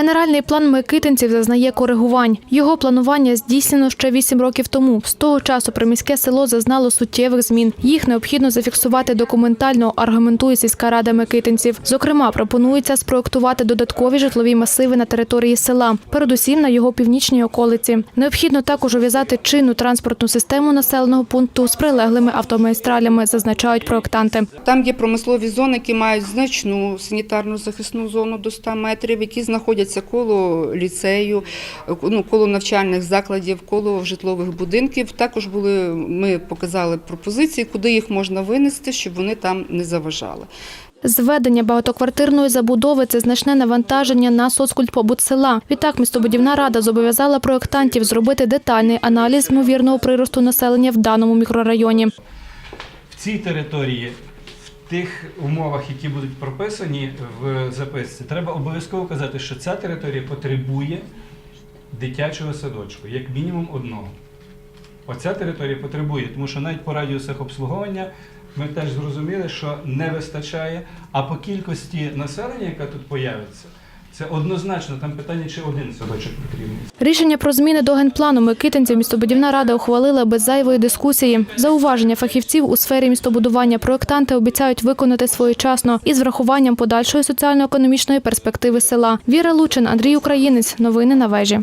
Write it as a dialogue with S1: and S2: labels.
S1: Генеральний план Микитинців зазнає коригувань. Його планування здійснено ще вісім років тому. З того часу приміське село зазнало суттєвих змін. Їх необхідно зафіксувати документально, аргументує сільська рада Микитинців. Зокрема, пропонується спроектувати додаткові житлові масиви на території села, передусім на його північній околиці. Необхідно також ув'язати чинну транспортну систему населеного пункту з прилеглими автомагістралями, зазначають проектанти.
S2: Там є промислові зони, які мають значну санітарну захисну зону до 100 метрів, які знаходяться коло ліцею, ну, коло навчальних закладів, коло житлових будинків. Також були, ми показали пропозиції, куди їх можна винести, щоб вони там не заважали.
S1: Зведення багатоквартирної забудови це значне навантаження на соцкультпобут села. Відтак містобудівна рада зобов'язала проєктантів зробити детальний аналіз ймовірного приросту населення в даному мікрорайоні.
S3: в цій території, тих умовах, які будуть прописані в записці, треба обов'язково казати, що ця територія потребує дитячого садочку, як мінімум одного. Оця територія потребує, тому що навіть по радіусах обслуговування ми теж зрозуміли, що не вистачає. А по кількості населення, яка тут появиться, це однозначно там питання, чи один садочок потрібний.
S1: Рішення про зміни до генплану Микитинців містобудівна рада ухвалила без зайвої дискусії. Зауваження фахівців у сфері містобудування проєктанти обіцяють виконати своєчасно із врахуванням подальшої соціально-економічної перспективи села. Віра Лучин, Андрій Українець. Новини на вежі.